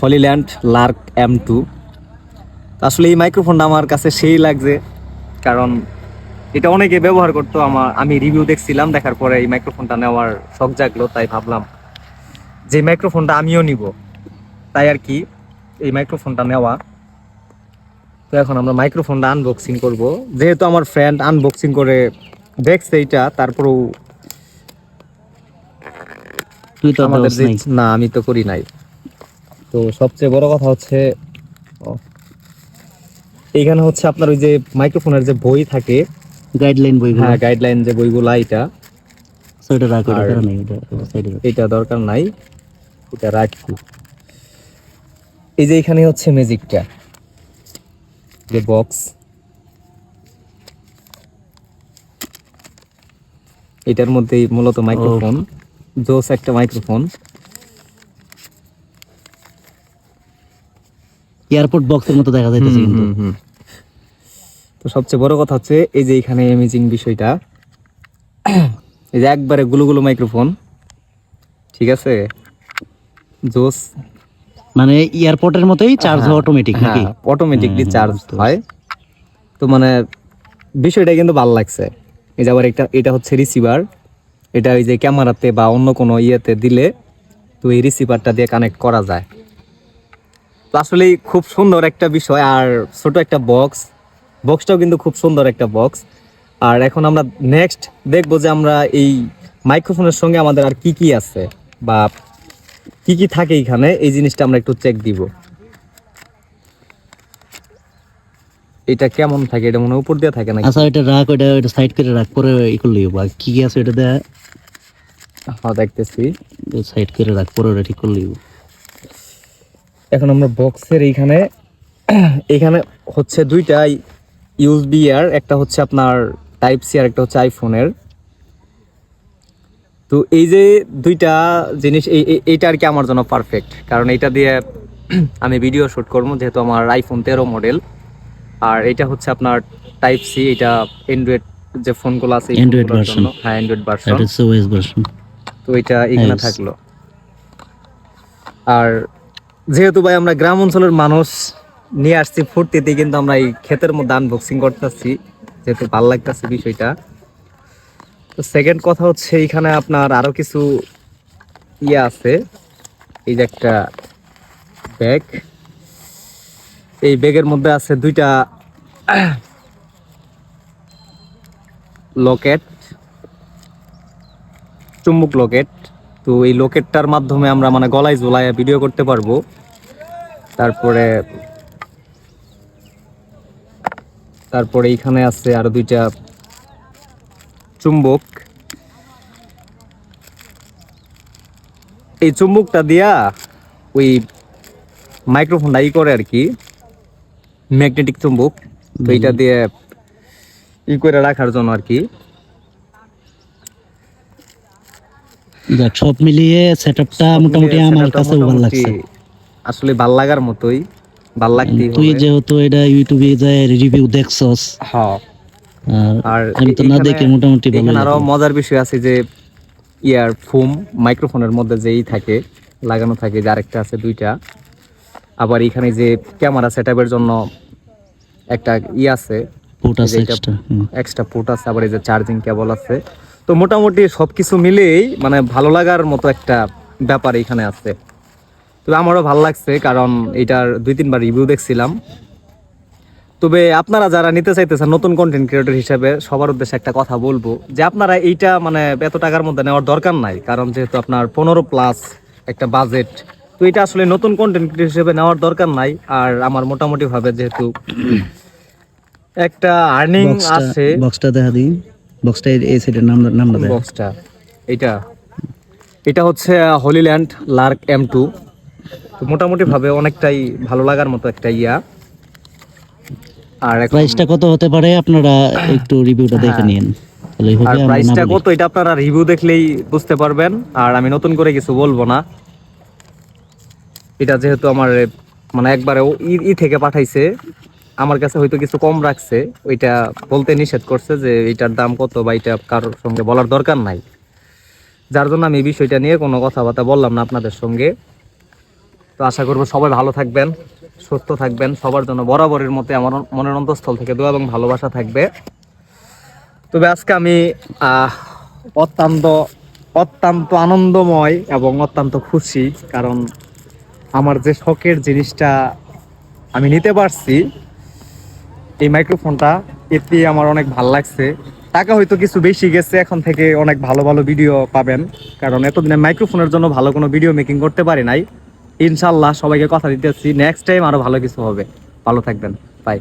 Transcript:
Hollyland Lark M two. আসলে এই মাইক্রোফোনটা আমার কাছে সেই লাগছে কারণ এটা অনেকে ব্যবহার করতো আমার আমি রিভিউ দেখছিলাম দেখার পরে এই মাইক্রোফোনটা নেওয়ার শখ জাগলো তাই ভাবলাম যে মাইক্রোফোনটা আমিও নিব। তাই আর কি এই মাইক্রোফোনটা নেওয়া। তো এখন আমরা মাইক্রোফোনটা আনবক্সিং করব। যেহেতু আমার ফ্রেন্ড আনবক্সিং করে দেখছে এইটা তারপরেও তুই তো আমাদের আমাদের না আমি তো করি নাই। তো সবচেয়ে বড় কথা হচ্ছে ও, এইখানে হচ্ছে আপনার ওই যে মাইক্রোফোনের যে বই থাকে গাইডলাইন বইগুলো। হ্যাঁ গাইডলাইন যে বইগুলা এটা। আর- কারণ নেই এটা এটা দরকার নাই এটা এই যে এখানে হচ্ছে ম্যাজিকটা যে বক্স এটার মধ্যেই মূলত মাইক্রোফোন জোস একটা মাইক্রোফোন এয়ারপোর্ট বক্সের মতো দেখা যাইতেছে কিন্তু। তো সবচেয়ে বড় কথা হচ্ছে এই যে এখানে ইমেজিং বিষয়টা। এই যে একবারে গুলো গুলো মাইক্রোফোন ঠিক আছে? জোস। মানে এয়ারপোর্টের মতোই চার্জ হয় অটোমেটিক নাকি? অটোমেটিকলি চার্জ হয়। তো মানে বিষয়টা কিন্তু ভালো লাগছে। এই যে আবার এটা এটা হচ্ছে রিসিভার এটা ওই যে ক্যামেরাতে বা অন্য কোনো ইয়েতে দিলে তো এই রিসিভারটা দিয়ে কানেক্ট করা যায়। আসলে খুব সুন্দর একটা বিষয়। আর ছোট একটা বক্স বক্সটাও কিন্তু খুব সুন্দর একটা বক্স আর এখন আমরা নেক্সট দেখব যে আমরা এই মাইক্রোফোনের সঙ্গে আমাদের আর কি কি আছে বা কি কি থাকে এখানে। এই জিনিসটা আমরা একটু চেক দিব। এটা কেমন থাকে? এটা মনে উপর দিয়ে থাকে না আচ্ছা এটা রাখ ওটা ওটা সাইড করে রাখ পরে ই করে করলে বা কি কি আছে এটা দেয়া? হ্যাঁ দেখতেছি। সাইড করে রাখ পরে ওটা ঠিক করে করলে এখন আমরা বক্সের এইখানে এখানে হচ্ছে দুইটা ইউএসবি আর একটা হচ্ছে আপনার টাইপ সি আর একটা হচ্ছে আইফোনের তো এই যে দুইটা জিনিস এই এই- এইটা আর কি আমার জন্য পারফেক্ট কারণ এইটা দিয়ে আমি ভিডিও শুট করব যেহেতু আমার আইফোন তেরো মডেল আর এটা হচ্ছে আপনার টাইপ সি এটা অ্যান্ড্রয়েড যে ফোনগুলো আছে হ্যাঁ অ্যান্ড্রয়েড ভার্সন এটা ওএস ভার্সন তো এটা এখানে থাকল। আর যেহেতু ভাই আমরা গ্রাম অঞ্চলের মানুষ, নিয়ে আসছি ফুর্তিতে, কিন্তু আমরা এই ক্ষেতের মধ্যে আনবক্সিং করতেছি, যেহেতু ভালো লাগতেছে বিষয়টা। তো সেকেন্ড কথা হচ্ছে এখানে আপনার আরও কিছু ইয়ে আছে। এই যে একটা ব্যাগ এই ব্যাগের মধ্যে আছে দুইটা লকেট চুম্বক লকেট তো এই লকেটটার মাধ্যমে আমরা মানে গলায় ঝোলায় ভিডিও করতে পারব। তারপরে তারপরে এইখানে আছে আরও দুইটা চুম্বক। এই চুম্বকটা দিয়া ওই মাইক্রোফোনটা ই করে আর কি ম্যাগনেটিক চুম্বক। তো এইটা দিয়ে ই করে রাখার জন্য আর কি। সব মিলিয়ে সেটআপটা মোটামুটি আমার কাছে ভালো লাগছে। আসলে ভালো লাগার মতোই ভালো লাগতেই তুই যেহেতু এটা ইউটিউবে যায় রিভিউ দেখছস হ্যাঁ আর আমি তো না দেখে মোটামুটি ভালো আরও মজার বিষয় আছে যে ইয়ার ফোম মাইক্রোফোনের মধ্যে যেই থাকে লাগানো থাকে যে আরেকটা আছে দুইটা। আবার এখানে যে ক্যামেরা সেটআপের জন্য একটা ই আছে পোর্ট আছে। এক্সট্রা পোর্ট আছে আবার এই যে চার্জিং কেবল আছে। তো মোটামুটি সবকিছু মিলেই মানে ভালো লাগার মতো একটা ব্যাপার এখানে আছে। তো আমারও ভালো লাগছে কারণ এটার দুই তিনবার রিভিউ দেখছিলাম। তবে আপনারা যারা নিতে চাইতেছেন নতুন কন্টেন্ট ক্রিয়েটর হিসেবে সবার উদ্দেশ্যে একটা কথা বলব যে আপনারা এইটা মানে এত টাকার মধ্যে নেওয়ার দরকার নাই কারণ যেহেতু আপনার পনেরো প্লাস একটা বাজেট তো এটা আসলে নতুন কন্টেন্ট ক্রিয়েটর হিসেবে নেওয়ার দরকার নাই। আর আমার মোটামুটি ভাবে যেহেতু একটা আর্নিং আছে। বক্সটা দেখা বক্সটা এই- সাইডের নাম নামটা বক্সটা এটা এটা হচ্ছে হলিল্যান্ড লার্ক এম টু তো মোটামুটি অনেকটাই ভালো লাগার মতো একটা ইয়া। আর প্রাইসটা কত হতে পারে? আপনারা একটু রিভিউটা দেখে হ্যাঁ। নিন। আর প্রাইসটা কত এটা আপনারা রিভিউ দেখলেই বুঝতে পারবেন। আর আমি নতুন করে কিছু বলব না। এটা যেহেতু আমার মানে একবারে ই থেকে পাঠাইছে। আমার কাছে হয়তো কিছু কম রাখছে, ওইটা বলতে নিষেধ করছে যে এটার দাম কত বা এটা কারোর সঙ্গে বলার দরকার নাই। যার জন্য আমি এই বিষয়টা নিয়ে কোনো কথাবার্তা বললাম না আপনাদের সঙ্গে। তো আশা করব সবাই ভালো থাকবেন, সুস্থ থাকবেন, সবার জন্য বরাবরের মতে আমার মনের অন্তঃস্থল থেকে দোয়া এবং ভালোবাসা থাকবে। তবে আজকে আমি অত্যন্ত অত্যন্ত আনন্দময় এবং অত্যন্ত খুশি, কারণ আমার যে শখের জিনিসটা আমি নিতে পারছি এই মাইক্রোফোনটা এতে আমার অনেক ভালো লাগছে। টাকা হয়তো কিছু বেশি গেছে, এখন থেকে অনেক ভালো ভালো ভিডিও পাবেন। কারণ এতদিনে মাইক্রোফোনের জন্য ভালো কোনো ভিডিও মেকিং করতে পারি নাই। ইনশাল্লাহ সবাইকে কথা দিতেছি। নেক্সট টাইম আরও ভালো কিছু হবে। ভালো থাকবেন। বাই